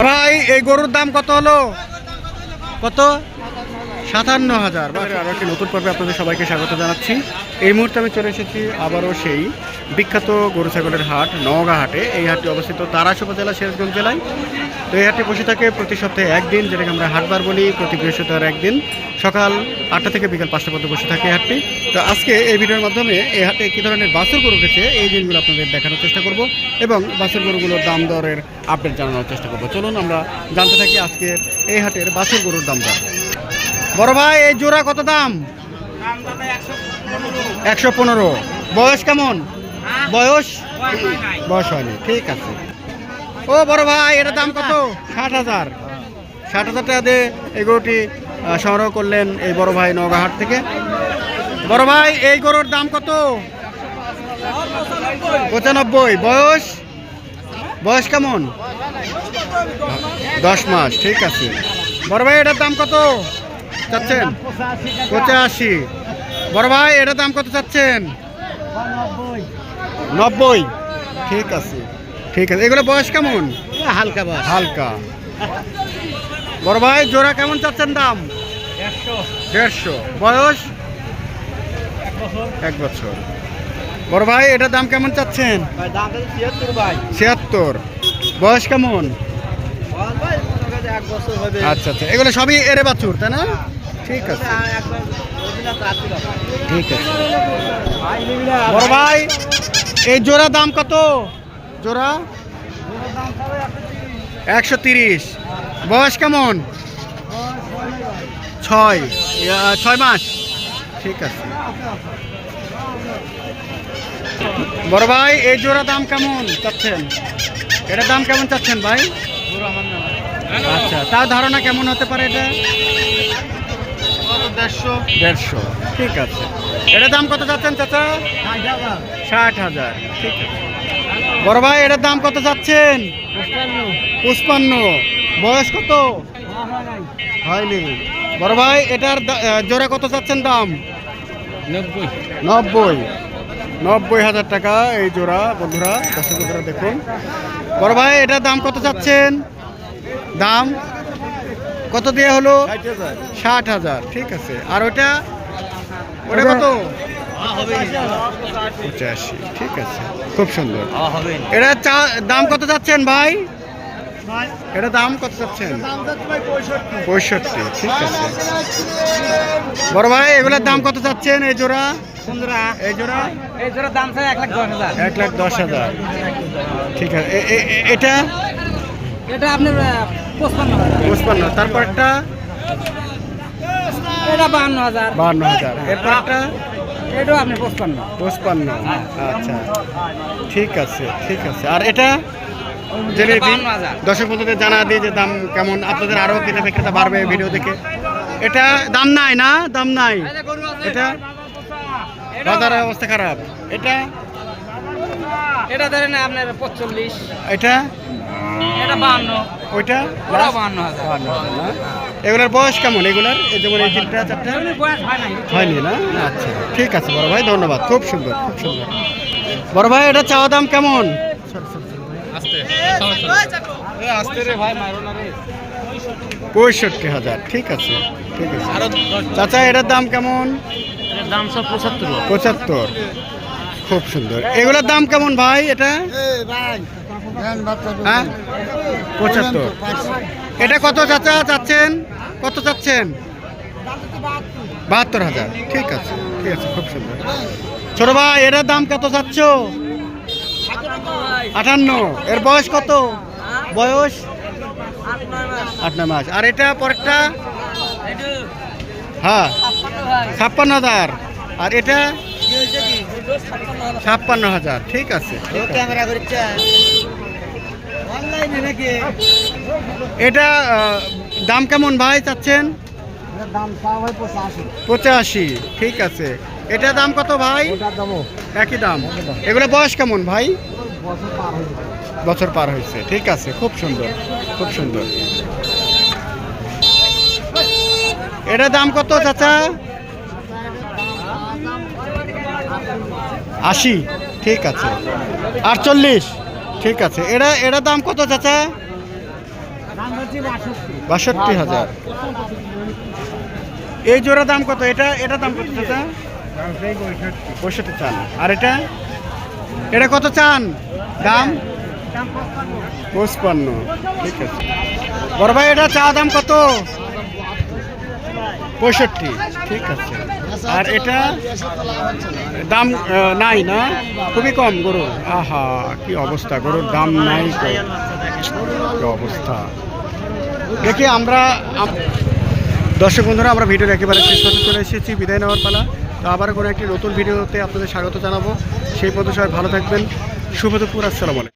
ভাই এই গরুর দাম কত হলো? কত? সাতান্ন হাজার আরও একটি নতুন পর্বে আপনাদের সবাইকে স্বাগত জানাচ্ছি। এই মুহূর্তে আমি চলে এসেছি আবারও সেই বিখ্যাত গরু ছাগলের হাট, নওগাঁ হাটে। এই হাটটি অবস্থিত তারাস উপজেলা সিরাজগঞ্জ জেলায়। তো এই হাটটি বসে থাকে প্রতি সপ্তাহে একদিন, যেটাকে আমরা হাটবার বলি, প্রতি বৃহস্পতিবার একদিন। সকাল আটটা থেকে বিকাল পাঁচটা পর্যন্ত বসে থাকে এই হাটটি। তো আজকে এই ভিডিওর মাধ্যমে এই হাটে কী ধরনের বাছুর গরু উঠেছে, এই দিনগুলো আপনাদের দেখানোর চেষ্টা করব এবং বাছুর গরুগুলোর দাম দরের আপডেট জানানোর চেষ্টা করব। চলুন আমরা জানতে থাকি আজকে এই হাটের বাছুর গরুর দাম দর। বড় ভাই, এই জোড়া কত দাম? একশো পনেরো। বয়স কেমন? বয়স? বয়স হয়নি, ঠিক আছে। ও বড় ভাই, এটার দাম কত? ষাট হাজার। ষাট হাজার টাকা দিয়ে এই গরুটি সংগ্রহ করলেন এই বড় ভাই নওগাঁহাট থেকে। বড় ভাই, এই গরুর দাম কত? পঁচানব্বই। বয়স? বয়স কেমন? দশ মাস, ঠিক আছে। বড় ভাই, এটার দাম কত? চাচ্ছেন? পঁচাশি। বড় ভাই এটার দাম কত চাচ্ছেন? নব্বই। ঠিক আছে। ঠিক আছে। এগুলো বয়স কেমন? হালকা বয়স। হালকা। বড় ভাই জোড়া কেমন চাচ্ছেন দাম? দেড়শো। বয়স? এক বছর। বড় ভাই এটার দাম কেমন চাচ্ছেন? ছিয়াত্তর বয়স কেমন? আচ্ছা আচ্ছা। এগুলো সবই এরে বাছুর তাই না? ঠিক আছে। ঠিক আছে। বড় ভাই এই জোড়া দাম কত? জোড়া? একশো তিরিশ। বয়স কেমন? ছয়। ছয় মাস। ঠিক আছে। বড় ভাই এই জোড়া দাম কেমন চাচ্ছেন? এটার দাম কেমন চাচ্ছেন ভাই? আচ্ছা তার ধারণা কেমন হতে পারে এটা? দেড়শো। দেড়শো। ঠিক আছে। এটার দাম কত চাচ্ছেন চাচা? ষাট হাজার। ঠিক আছে। বড় ভাই এটার দাম কত চাচ্ছেন পুষ্পান্ন বয়স কত? হয়নি। বড় ভাই এটার জোড়া কত চাচ্ছেন দাম? নব্বই। নব্বই। নব্বই হাজার টাকা এই জোড়া বন্ধুরা দর্শক বন্ধুরা দেখুন। বড় ভাই এটার দাম কত চাচ্ছেন দাম? কত দিয়ে হলো? ষাট হাজার। ঠিক আছে। আর ওটা? ওটা কত? পঁচাশি ঠিক আছে। খুব সুন্দর। হবে এটা চা দাম কত চাচ্ছেন ভাই? এটা দাম কত চাচ্ছেন পঁয়ষট্টি। ঠিক আছে। বড় ভাই এগুলোর দাম কত চাচ্ছেন এই জোড়া? এই জোড়া? এই জোড়া দাম চাই এক লাখ দশ হাজার। এক লাখ দশ হাজার। ঠিক আছে। এটা? এটা আপনার পঁচপান্ন পঁচপান্ন। তারপর একটা? এটা বাহান্ন হাজার। বাহান্ন হাজার। এরপর একটা? এটাও আপনি পঁচপান্ন। পঁচপান্ন। আচ্ছা। ঠিক আছে ঠিক আছে। আর এটা? জেনে দিন দর্শক বন্ধুদের জানা দিই যে দাম কেমন আপনাদের আরও কিনে বিক্রেতা বাড়বে ভিডিও দেখে। এটা দাম নাই না? দাম নাই। এটা? বাজারের অবস্থা খারাপ। এটা? এটা ধরেন আপনার পঁচল্লিশ। এটা? এটা বাহান্ন। ওইটা? ওটা বাহান্ন হাজার। বাহান্ন হাজার না? এগুলোর বয়স কেমন? এগুলার? যেমন এই তিনটা চারটা হয়নি না? আচ্ছা। ঠিক আছে বড় ভাই ধন্যবাদ। খুব সুন্দর খুব সুন্দর। বড় ভাই এটা চাওয়া দাম কেমন? পঁয়ষট্টি হাজার ঠিক আছে ঠিক আছে। চাচা এটার দাম কেমন? দাম সব পঁচাত্তর। পঁচাত্তর। খুব সুন্দর। এগুলোর দাম কেমন ভাই এটা? হ্যাঁ? পঁচাত্তর। এটা কত চাচা চাচ্ছেন? কত চাচ্ছেন? বাহাত্তর হাজার। ঠিক আছে ঠিক আছে, খুব সুন্দর। ছোট ভাই, এটার দাম কত চাচ্ছ? আটান্ন। এর বয়স কত? বয়স? আট নয় মাস। আর এটা পরেরটা? হ্যাঁ ছাপ্পান্ন হাজার। আর এটা? ছাপ্পান্ন হাজার। ঠিক আছে এটা দাম কেমন ভাই চাচ্ছেন? পঁচাশি। ঠিক আছে। এটা দাম কত ভাই? একই দাম। এগুলো বয়স কেমন ভাই? বছর পার বছর পার হয়েছে ঠিক আছে খুব সুন্দর খুব সুন্দর। এটা দাম কত চাচা? আশি ঠিক আছে। আটচল্লিশ। ঠিক আছে। এটা এটা দাম কত চাচা? বাষট্টি হাজার। এই জোড়া দাম কত? এটা এটা দাম কত চাচা? পঁয়ষট্টি চান। আর এটা? এটা কত চান? দাম? পঁচপান্ন। ঠিক আছে। বড় ভাই, এটা চা দাম কত? পঁয়ষট্টি। ঠিক আছে। আর এটা দাম নাই না? খুবই কম, গরু। আহা, কি অবস্থা, গরুর দাম নাই কি অবস্থা। দেখি আমরা, আম- দর্শক বন্ধুরা, আমরা ভিডিওর একেবারে শেষ পর্যন্ত চলে এসেছি, বিদায় নেওয়ার পালা। তো আবার কোনো একটি নতুন ভিডিওতে আপনাদের স্বাগত জানাব। সেই পর্যন্ত সবাই ভালো থাকবেন। শুভ দুপুর আসসালামু আলাইকুম।